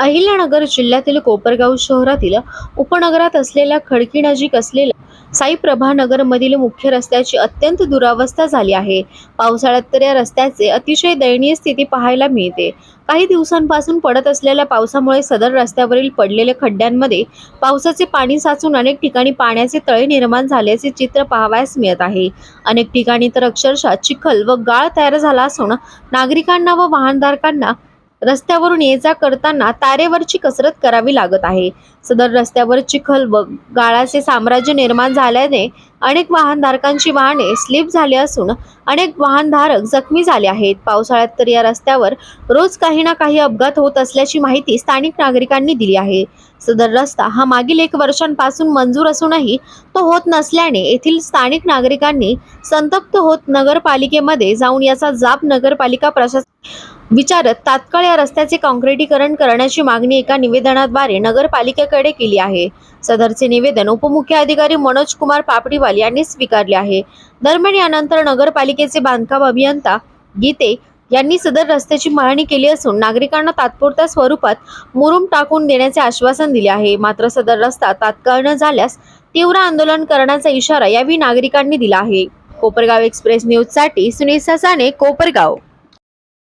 अहिल्यानगर जिल्ह्यातील कोपरगाव शहरातील उपनगरात असलेल्या खडकी नजीक असलेल्या साईप्रभा नगरमधील मुख्य रस्त्याची अत्यंत दुरावस्था झाली आहे. पावसाळ्यात तर या रस्त्याचे अतिशय दयनीय स्थिती पाहायला मिळते. काही दिवसांपासून पडत असलेल्या पावसामुळे सदर रस्त्यावरील पडलेल्या खड्ड्यांमध्ये पावसाचे पाणी साचून अनेक ठिकाणी पाण्याचे तळे निर्माण झाल्याचे चित्र पाहावयास मिळत आहे. अनेक ठिकाणी तर अक्षरशः चिखल व गाळ तयार झाला असून नागरिकांना व वाहनधारकांना रस्त्यावरून ये जा करताना तारेवरची कसरत करावी लागत आहे. सदर रस्त्यावर चिखल व गाळाचे साम्राज्य निर्माण झाल्याने अनेक वाहनधारकांची वाहने स्लिप झाली असून अनेक वाहनधारक जखमी झाले आहेत. पावसाळ्यात तर या रस्त्यावर रोज काही ना काही अपघात होत असल्याची माहिती स्थानिक नागरिकांनी दिली आहे. सदर रस्ता हा मागील एक वर्षांपासून मंजूर असूनही तो होत नसल्याने येथील स्थानिक नागरिकांनी संतप्त होत नगरपालिकेमध्ये जाऊन याचा जाब नगरपालिका प्रशासन विचारत तात्काळ या रस्त्याचे काँक्रिटीकरण करण्याची मागणी एका निवेदनाद्वारे नगरपालिकेकडे केली आहे. सदरचे निवेदन उपमुख्य अधिकारी मनोज कुमार पापडीवाल यांनी स्वीकारले आहे. दरम्यान यानंतर नगरपालिकेचे बांधकाम अभियंता गीते यांनी सदर रस्त्याची मागणी केली असून नागरिकांना तात्पुरत्या स्वरूपात मुरुम टाकून देण्याचे आश्वासन दिले आहे. मात्र सदर रस्ता तात्काळ न झाल्यास तीव्र आंदोलन करण्याचा इशारा यावेळी नागरिकांनी दिला आहे. कोपरगाव एक्सप्रेस न्यूजसाठी सुनील ससाने कोपरगाव.